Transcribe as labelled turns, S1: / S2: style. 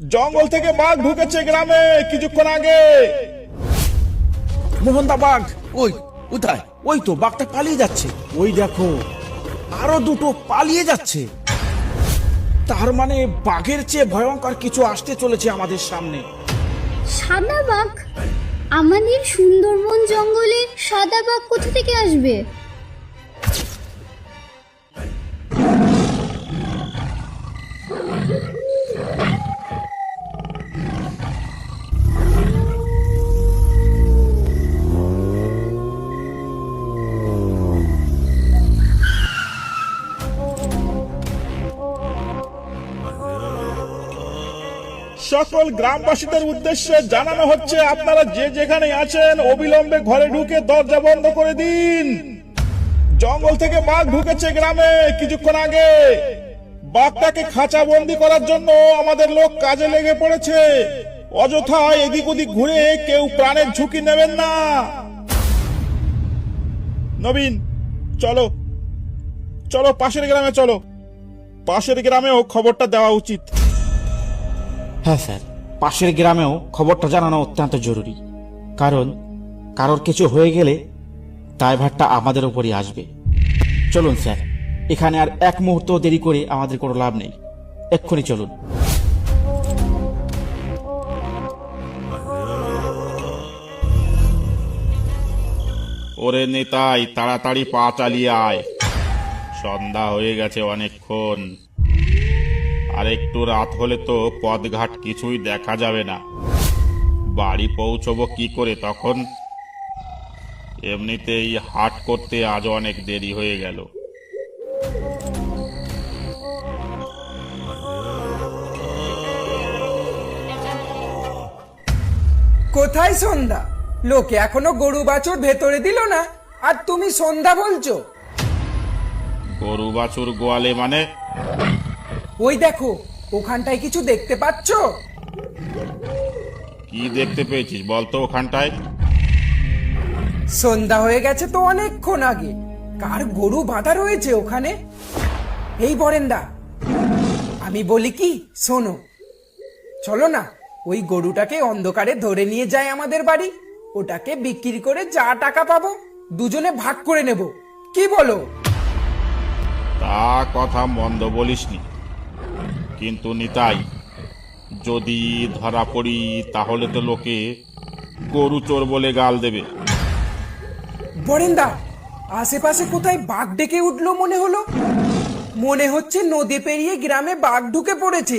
S1: জঙ্গল থেকে বাঘ ঢুকেছে গ্রামে কিছুক্ষণ আগে।
S2: মোহনদা বাঘ। ওই কোথায়? ওই তো বাঘটা পালিয়ে যাচ্ছে। ওই দেখো আরও দুটো পালিয়ে যাচ্ছে। তার মানে বাঘের চেয়ে ভয়ঙ্কর কিছু আসতে চলেছে আমাদের সামনে।
S3: সাদা বাঘ? আমাদের সুন্দরবন জঙ্গলে সাদা বাঘ কোথা থেকে আসবে?
S1: সকল গ্রামবাসীদের উদ্দেশ্যে জানানো হচ্ছে, আপনারা যে যেখানে আছেন, অবিলম্বে ঘরে ঢুকে দরজা বন্ধ করে দিন। জঙ্গল থেকে বাঘ ঢুকেছে গ্রামে। কিছুক্ষণ আগে বাঘটাকে খাঁচা বন্দি করার জন্য আমাদের লোক কাজে লেগে পড়েছে। অযথা এদিক ওদিক ঘুরে কেউ প্রাণের ঝুঁকি নেবেন না। নবীন, চলো। চলো, পাশের গ্রামে চলো। পাশের গ্রামেও খবরটা দেওয়া উচিত।
S2: হ্যাঁ স্যার। পাশের গ্রামেও খবরটা জানানো অত্যন্ত জরুরি। কারণ কারোর কিছু হয়ে গেলে দায়ভারটা আমাদের উপরই আসবে। চলুন স্যার, এখানে আর এক মুহূর্ত দেরি করে আমাদের কোনো লাভ নেই। এক্ষুনি চলুন।
S1: ওরে নেতাই, তাড়াতাড়ি পা চালিয়ে আয়। সন্ধ্যা হয়ে গেছে অনেকক্ষণ। আর একটু রাত হলে তো পথঘাট কিছুই দেখা যাবে না। বাড়ি পৌঁছবো কি করে তখন? এমনিতেই হাট করতে আজ অনেক দেরি হয়ে গেল।
S4: কোথায় সন্ধ্যা? লোকে এখনও গরু বাছুর ভেতরে দিল না। আর তুমি সন্ধ্যা বলছো?
S1: গরু বাছুর গোয়ালে মানে?
S4: ওই দেখো ওখানটায় কিছু দেখতে পাচ্ছ?
S1: কি দেখতে পেয়েছিস বলতো ওখানটায়?
S4: সন্ধ্যা হয়ে গেছে তো অনেকক্ষণ আগে। কার গরু বাঁধা রয়েছে ওখানে? এই বরেন্দা আমি বলি কি শোনো। চলো না ওই গরুটাকে অন্ধকারে ধরে নিয়ে যায় আমাদের বাড়ি। ওটাকে বিক্রি করে যা টাকা পাবো দুজনে ভাগ করে নেব। কি বলো?
S1: তা কথা মন্দ বলিসনি। কিন্তু নিতাই, যদি ধরা পড়ি তাহলে তো লোকে গরু চোর বলে গাল দেবে।
S4: বরেন্দা, আশেপাশে কোথায় বাঘ ডেকে উঠল মনে হলো? মনে হচ্ছে নদী পেরিয়ে গ্রামে বাঘ ঢুকে পড়েছে।